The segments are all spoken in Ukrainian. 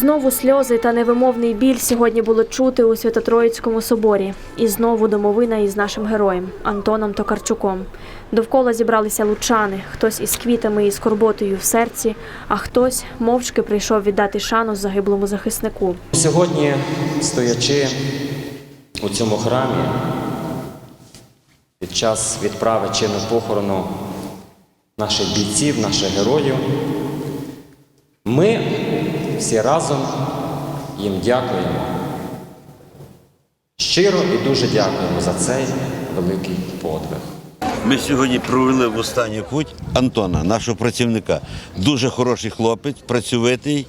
Знову сльози та невимовний біль сьогодні було чути у Свято-Троїцькому соборі. І знову домовина із нашим героєм Антоном Токарчуком. Довкола зібралися лучани, хтось із квітами і скорботою в серці, а хтось мовчки прийшов віддати шану загиблому захиснику. Сьогодні, стоячи у цьому храмі, під час відправи чину похорону наших бійців, наших героїв, ми всі разом їм дякуємо. Щиро і дуже дякуємо за цей великий подвиг. Ми сьогодні провели в останній путь Антона, нашого працівника. Дуже хороший хлопець, працьовитий,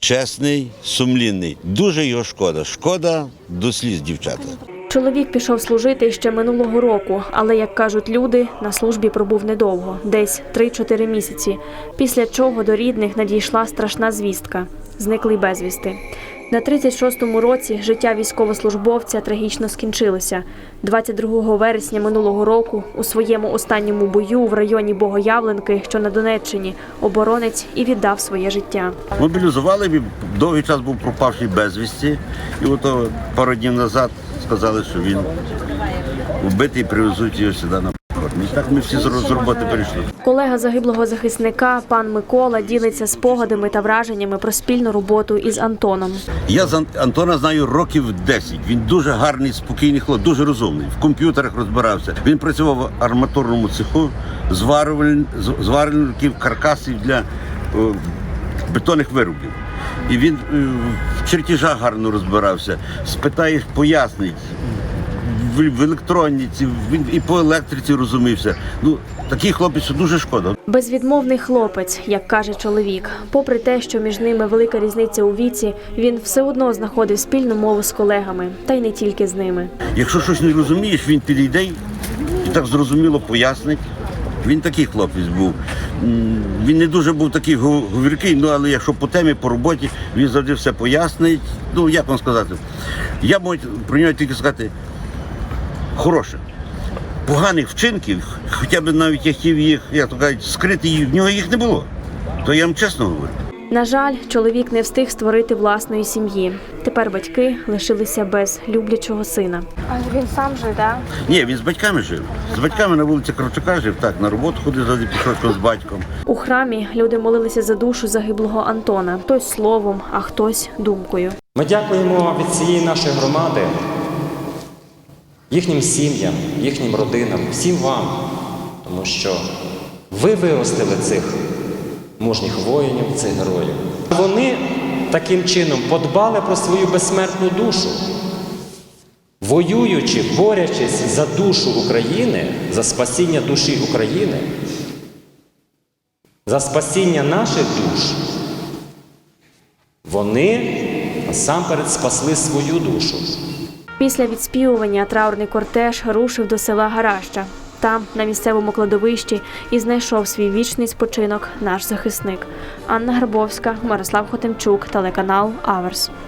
чесний, сумлінний. Дуже його шкода. Шкода до сліз, дівчата. Чоловік пішов служити ще минулого року, але, як кажуть люди, на службі пробув недовго, десь 3-4 місяці. Після чого до рідних надійшла страшна звістка зниклий безвісти. На 36-му році життя військовослужбовця трагічно скінчилося. 22 вересня минулого року у своєму останньому бою в районі Богоявленки, що на Донеччині, оборонець і віддав своє життя. Мобілізували, він довгий час був пропавший безвісті. І от пару днів назад сказали, що він вбитий привезуть його сюди на. І так ми всі з роботи перейшли. Колега загиблого захисника, пан Микола, ділиться спогадами та враженнями про спільну роботу із Антоном. Я з Антона знаю років 10. Він дуже гарний, спокійний хлопець, дуже розумний. В комп'ютерах розбирався. Він працював в арматурному цеху, зварювальників каркасів для о, бетонних виробів. І він е, в чертежах гарно розбирався. Спитаєш, пояснить. В, електроніці, він і по електриці розумівся. Ну, такий хлопець дуже шкода. Безвідмовний хлопець, як каже чоловік. Попри те, що між ними велика різниця у віці, він все одно знаходив спільну мову з колегами, та й не тільки з ними. Якщо щось не розумієш, він підійде і так зрозуміло пояснить. Він такий хлопець був. Він не дуже був такий говіркий, ну але якщо по темі, по роботі, він завжди все пояснить. Ну, як вам сказати, я можу про нього тільки сказати хороше. Поганих вчинків, хоча б навіть я хотів їх, як то кажуть, скрити, в нього їх не було. То я вам чесно говорю. На жаль, чоловік не встиг створити власної сім'ї. Тепер батьки лишилися без люблячого сина. А він сам же, так? Ні, він з батьками жив. З батьками на вулиці Кравчука жив, так, на роботу ходив завжди пішов з батьком. У храмі люди молилися за душу загиблого Антона, хтось словом, а хтось думкою. Ми дякуємо від цієї нашої громади їхнім сім'ям, їхнім родинам, всім вам, тому що ви виростили цих мужніх воїнів, цих героїв. Вони таким чином подбали про свою безсмертну душу, воюючи, борючись за душу України, за спасіння душі України, за спасіння наших душ. Вони насамперед спасли свою душу. Після відспівування траурний кортеж рушив до села Гараща. Там, на місцевому кладовищі, і знайшов свій вічний спочинок наш захисник. Анна Грабовська, Мирослав Хотимчук, телеканал Аверс.